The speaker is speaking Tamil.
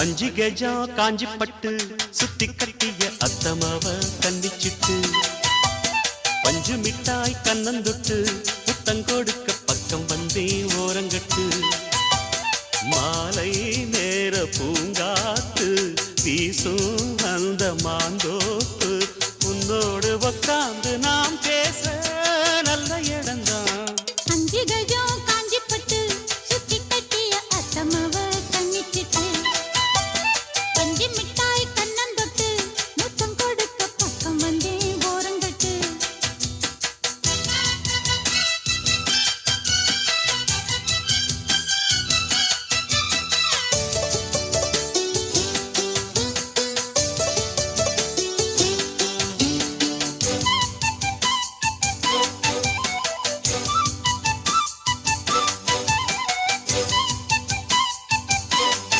அஞ்சு கெஜா காஞ்சி பட்டு சுத்தி கட்டிய அத்தமாவ கன்னிச்சிட்டு பஞ்சு மிட்டாய் கண்ணந்தொட்டு புத்தங்கொடுக்க